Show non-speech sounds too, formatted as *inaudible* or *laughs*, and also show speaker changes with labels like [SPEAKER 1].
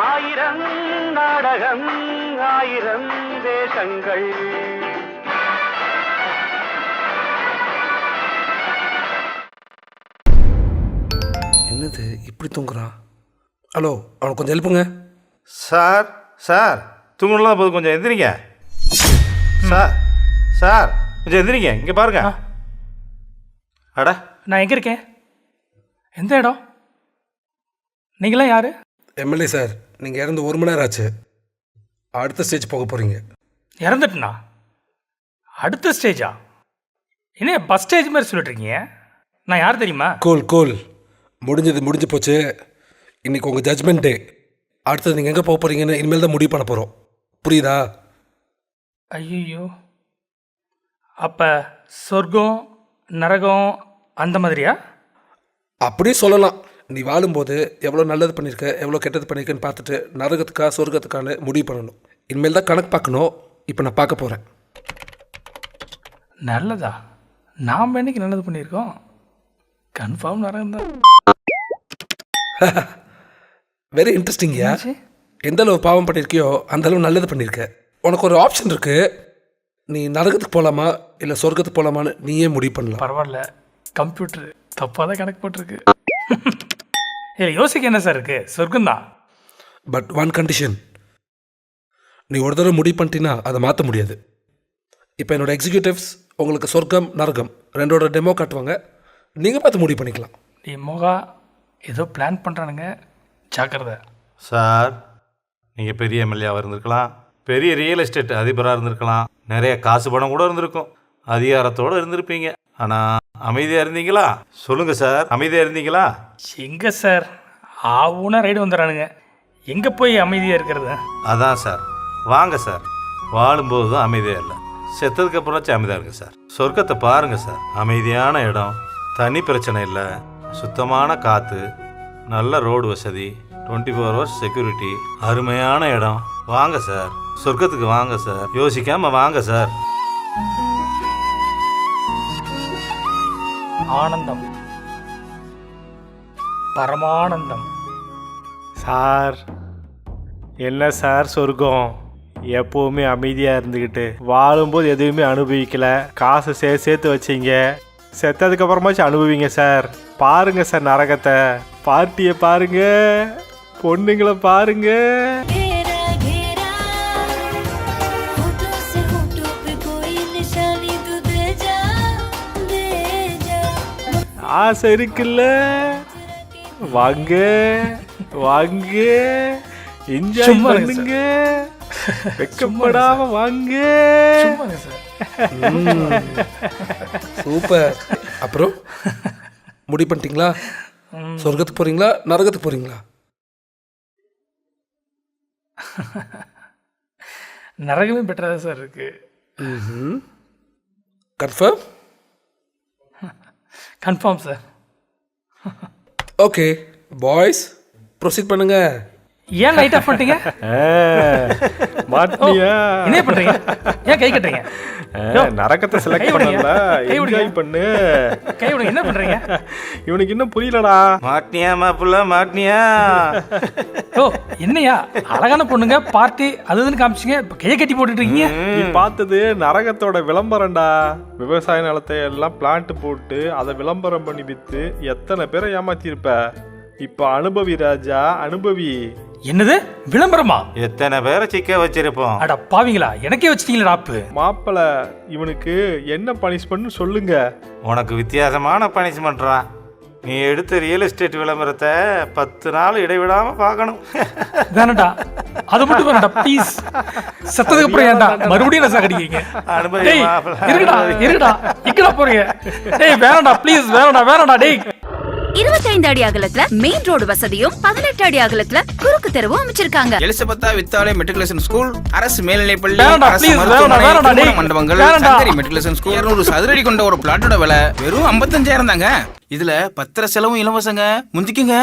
[SPEAKER 1] ஆயிரம் நாடகம் ஆயிரம் வேஷங்கள்.
[SPEAKER 2] என்னது இப்படி தூங்குறான் ஹலோ அவனுக்கு கொஞ்சம் ஹெல்ப்புங்க
[SPEAKER 3] சார் சார் தூங்கலாம் போது கொஞ்சம் எந்திரிங்க. சார் சார் கொஞ்சம் எந்திரிங்க இங்கே பாருங்க. அட.
[SPEAKER 4] நான் எங்கே இருக்கேன்? எந்த இடம்? நீங்களாம் யாரு?
[SPEAKER 2] MLA sir. நீங்கள் இறந்து ஒரு மணி நேரம் ஆச்சு. அடுத்த ஸ்டேஜ் போக போகிறீங்க
[SPEAKER 4] இறந்துட்டுனா? அடுத்த ஸ்டேஜா என்ன பஸ் ஸ்டேஜ் மாதிரி சொல்லிட்டு இருக்கீங்க நான் யார் தெரியுமா?
[SPEAKER 2] கூல் கூல் முடிஞ்சது முடிஞ்சு போச்சு. இன்னைக்கு உங்கள் ஜட்ஜ்மெண்ட் டே அடுத்தது நீங்கள் எங்கே போக போகிறீங்கன்னு இனிமேல் தான் முடிவு பண்ண போகிறோம் புரியுதா?
[SPEAKER 4] ஐயோ அப்போ சொர்க்கம் நரகம் அந்த மாதிரியா?
[SPEAKER 2] அப்படியே சொல்லலாம். நீ வாழும்போது எவ்வளோ நல்லது பண்ணியிருக்க எவ்வளோ கெட்டது பண்ணியிருக்கேன்னு பார்த்துட்டு நரகத்துக்கா சொர்க்கத்துக்கான முடிவு பண்ணணும். இனிமேல் தான் கணக்கு பார்க்கணும். இப்போ நான் பார்க்க போகிறேன்
[SPEAKER 4] நல்லதா? நாம் என்னைக்கு நல்லது பண்ணியிருக்கோம்? கன்ஃபார்ம் நரகம் தான். *laughs*
[SPEAKER 2] வெரி இன்ட்ரெஸ்டிங்யா? எந்த அளவு பாவம் பண்ணியிருக்கியோ அந்த அளவு நல்லது பண்ணியிருக்க. உனக்கு ஒரு ஆப்ஷன் இருக்கு. நீ நரகத்துக்கு போகலாமா இல்லை சொர்க்கத்துக்கு போகலாமான்னு நீயே முடிவு பண்ணலாம்.
[SPEAKER 4] பரவாயில்ல. கம்ப்யூட்டர். தப்பாக தான் கணக்கு போட்டிருக்கு. *laughs* இல்லை யோசிக்க என்ன சார் இருக்கு. சொர்க்கம் தான்
[SPEAKER 2] பட் ஒன் கண்டிஷன் நீ ஒரு தடவை முடிவு பண்ணிட்டீன்னா அதை மாற்ற முடியாது. இப்போ என்னோட எக்ஸிக்யூட்டிவ்ஸ் உங்களுக்கு சொர்க்கம் நரகம் ரெண்டோட டெமோ காட்டுவாங்க. நீங்கள் பார்த்து முடிவு பண்ணிக்கலாம்.
[SPEAKER 4] நீ மோகா ஏதோ பிளான் பண்ணுறானுங்க ஜாக்கிரதை.
[SPEAKER 3] சார் நீங்கள் பெரிய எம்எல்ஏவாக இருந்திருக்கலாம். பெரிய ரியல் எஸ்டேட் அதிபராக இருந்திருக்கலாம். நிறைய காசு பணம் கூட இருந்திருக்கும். அதிகாரத்தோடு இருந்திருப்பீங்க. ஆனால் அமைதியாக இருந்தீங்களா? சொல்லுங்கள் சார். அமைதியாக இருந்தீங்களா?
[SPEAKER 4] எங்கே சார்? ஆவுனா ரைடு வந்துடுறானுங்க எங்கே போய் அமைதியாக இருக்கிறது?
[SPEAKER 3] அதான் சார். வாங்க சார். வாழும்போது தான் அமைதியாக இல்லை. செத்ததுக்கு அப்புறம் அமைதியாக இருக்கு சார். சொர்க்கத்தை பாருங்க சார். அமைதியான இடம். தனி பிரச்சனை இல்லை. சுத்தமான காற்று நல்ல ரோடு வசதி. டுவெண்ட்டி ஃபோர் ஹவர்ஸ் செக்யூரிட்டி அருமையான இடம். வாங்க சார். சொர்க்கத்துக்கு வாங்க சார். யோசிக்காம வாங்க சார்.
[SPEAKER 4] ஆனந்தம். பரமானந்தம்.
[SPEAKER 5] சார் என்ன சார் சொர்க்கம்? எப்பவுமே அமைதியாக இருந்துக்கிட்டு வாழும்போது எதுவுமே அனுபவிக்கல. காசு சே சேர்த்து வச்சீங்க. செத்ததுக்கு அப்புறமாச்சும் அனுபவிங்க சார். பாருங்க சார் நரகத்தை. பார்ட்டியை பாருங்க. பொண்ணுங்களை பாருங்க. ஆசை இருக்குல்ல. வாங்க வாங்க என்ஜாய் பண்ணுங்க. வெக்கப்படாம வாங்க.
[SPEAKER 2] சூப்பர். அப்புறம் முடிவு பண்ணிட்டீங்களா? சொர்க்கத்துக்கு போகிறீங்களா நரகத்துக்கு போகிறீங்களா
[SPEAKER 4] நரகமே பெட்டராக தான் சார் இருக்கு.
[SPEAKER 2] Confirm?
[SPEAKER 4] Confirm sir
[SPEAKER 2] okay boys proceed பண்ணுங்கள்
[SPEAKER 4] ஏன் லைட் ஆஃப் பண்ணிட்டீங்க? *laughs*
[SPEAKER 5] மாட்டினியா?
[SPEAKER 4] என்ன பண்றீங்க? ஏன் கை கட்டுறீங்க?
[SPEAKER 5] நரக்கத்தை செலக்ட். பண்ணல.
[SPEAKER 4] கை விடுங்க.
[SPEAKER 5] என்ஜாய் பண்ணு.
[SPEAKER 4] கை விடுங்க என்ன பண்றீங்க?
[SPEAKER 5] இவனுக்கு இன்னும் புரியலடா.
[SPEAKER 3] மாட்டினியா மாப்பிள்ள மாட்டினியா?
[SPEAKER 4] ஓ என்னையா? அழகான பொண்ணுங்க பார்ட்டி அது இதுன்னு காமிச்சிங்க. இப்போ கையை கட்டி போட்டுட்டு இருக்கீங்க
[SPEAKER 5] நீ பார்த்தது நரகத்தோட விளம்பரம்டா. விவசாய நிலத்தை எல்லாம் பிளான்ட் போட்டு அதை விளம்பரம் பண்ணி வித்து எத்தனை பேரை ஏமாத்திருப்ப? இப்ப அனுபவி ராஜா அனுபவி.
[SPEAKER 4] என்னது? விளம்பரமா?
[SPEAKER 3] எத்தனை பேரை சிக்க வச்சிருப்போம்.
[SPEAKER 4] அட பாவிங்களா? எனக்கே வச்சிட்டீங்களா ஆப்பு
[SPEAKER 5] மாப்பிள இவனுக்கு என்ன பனிஷ்மெண்ட் சொல்லுங்க.
[SPEAKER 3] உனக்கு வித்தியாசமான பனிஷ்மெண்ட்ரா நீ எடுத்த ரியல் எஸ்டேட் விளம்பரத்தை பத்து நாள் இடைவிடாம பார்க்கணும்.
[SPEAKER 4] வேணாண்டா. அது மட்டும் வேணாண்டா ப்ளீஸ் செத்ததுக்கு அப்புறம் ஏன்டா? மறுபடியும் நான் சாகடிக்கிறீங்க?
[SPEAKER 3] அனுபவி
[SPEAKER 4] டேய்
[SPEAKER 3] மாப்பிள்ளை.
[SPEAKER 4] இருடா இருடா இக்கடா போறீங்க. டேய் வேணாண்டா ப்ளீஸ் வேணாண்டா வேணாண்டா டேய்.
[SPEAKER 6] இருபத்தைந்து அடி அகலத்துல மெயின் ரோடு வசதியும் பதினெட்டு அடி அகலத்துல குறுக்கு தெருவும் அமைச்சிருக்காங்க
[SPEAKER 7] எலிசபெத்தா வித்தாலே மெட்ரிகுலேஷன் ஸ்கூல் அரசு மேல்நிலைப்பள்ளி அரசு மருத்துவமனை. மண்டபங்கள். சங்கரி மெட்ரிகுலேஷன் ஸ்கூல் இருநூறு சதுரடி கொண்ட ஒரு பிளாட்டோட விலை வெறும் ஐம்பத்தஞ்சாயிரம் தாங்க இதுல பத்திர செலவும் இலவசங்க முந்திக்குங்க